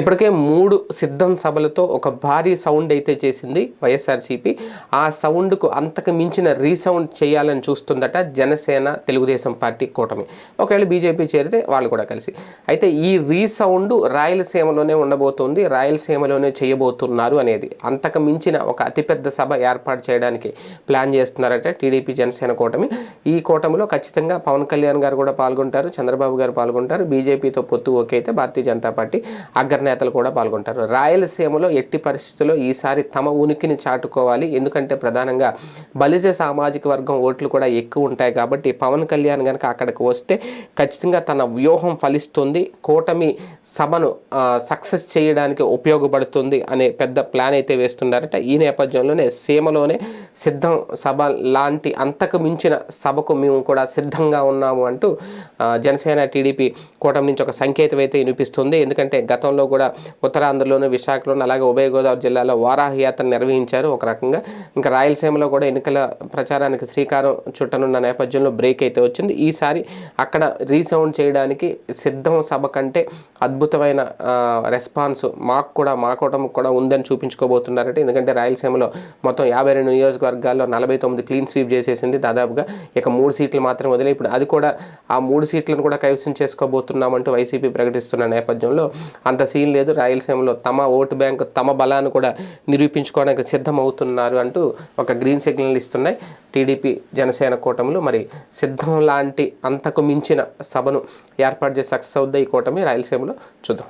ఇప్పటికే మూడు సిద్ధం సభలతో ఒక భారీ సౌండ్ అయితే చేసింది వైఎస్ఆర్సీపీ. ఆ సౌండ్కు అంతకు మించిన రీసౌండ్ చేయాలని చూస్తుందట జనసేన తెలుగుదేశం పార్టీ కూటమి. ఒకవేళ బీజేపీ చేరితే వాళ్ళు కూడా కలిసి. అయితే ఈ రీసౌండ్ రాయలసీమలోనే ఉండబోతోంది. రాయలసీమలోనే చేయబోతున్నారు అనేది. అంతకు మించిన ఒక అతిపెద్ద సభ ఏర్పాటు చేయడానికి ప్లాన్ చేస్తున్నారట టీడీపీ జనసేన కూటమి. ఈ కూటమిలో ఖచ్చితంగా పవన్ కళ్యాణ్ గారు కూడా పాల్గొంటారు చంద్రబాబు గారు పాల్గొంటారు. బీజేపీతో పొత్తు ఓకే అయితే భారతీయ జనతా పార్టీ అగ్ర నేతలు కూడా పాల్గొంటారు. రాయలసీమలో ఎట్టి పరిస్థితుల్లో ఈసారి తమ ఉనికిని చాటుకోవాలి. ఎందుకంటే ప్రధానంగా బలిజ సామాజిక వర్గం ఓట్లు కూడా ఎక్కువ ఉంటాయి కాబట్టి పవన్ కళ్యాణ్ కనుక అక్కడికి వస్తే ఖచ్చితంగా తన వ్యూహం ఫలిస్తుంది. కూటమి సభను సక్సెస్ చేయడానికి ఉపయోగపడుతుంది అనే పెద్ద ప్లాన్ అయితే వేస్తున్నారట. ఈ నేపథ్యంలోనే సీమలోనే సిద్ధం సభ లాంటి అంతకు మించిన సభకు మేము కూడా సిద్ధంగా ఉన్నాము అంటూ జనసేన టీడీపీ కూటమి నుంచి ఒక సంకేతం అయితే వినిపిస్తుంది. ఎందుకంటే గతంలో కూడా ఉత్తరాంధ్రలోను విశాఖలోను అలాగే ఉభయ గోదావరి జిల్లాలో వారాహయాత్ర నిర్వహించారు. ఒక రకంగా ఇంకా రాయలసీమలో కూడా ఎన్నికల ప్రచారానికి శ్రీకారం చుట్టనున్న నేపథ్యంలో బ్రేక్ అయితే వచ్చింది. ఈసారి అక్కడ రీసౌండ్ చేయడానికి సిద్ధం సభ కంటే అద్భుతమైన రెస్పాన్స్ మాకు కూడా మా కూటమికి కూడా ఉందని చూపించుకోబోతున్నారంటే. ఎందుకంటే రాయలసీమలో మొత్తం యాభై రెండు నియోజకవర్గాల్లో నలభై తొమ్మిది క్లీన్ స్వీప్ చేసేసింది. దాదాపుగా ఇక మూడు సీట్లు మాత్రం వదిలే ఇప్పుడు అది కూడా ఆ మూడు సీట్లను కూడా కైవసం చేసుకోబోతున్నామంటూ వైసీపీ ప్రకటిస్తున్న నేపథ్యంలో అంత సీన్ లేదు. రాయలసీమలో తమ ఓటు బ్యాంకు తమ బలాన్ని కూడా నిరూపించుకోవడానికి సిద్ధమవుతున్నారు అంటూ ఒక గ్రీన్ సిగ్నల్ ఇస్తున్నాయి. టీడీపీ జనసేన కూటములు మరి సిద్ధం లాంటి అంతకు మించిన సభను ఏర్పాటు చేసి సక్సెస్ అవుద్దా ఈ కూటమి. రాయలసీమలో చూద్దాం.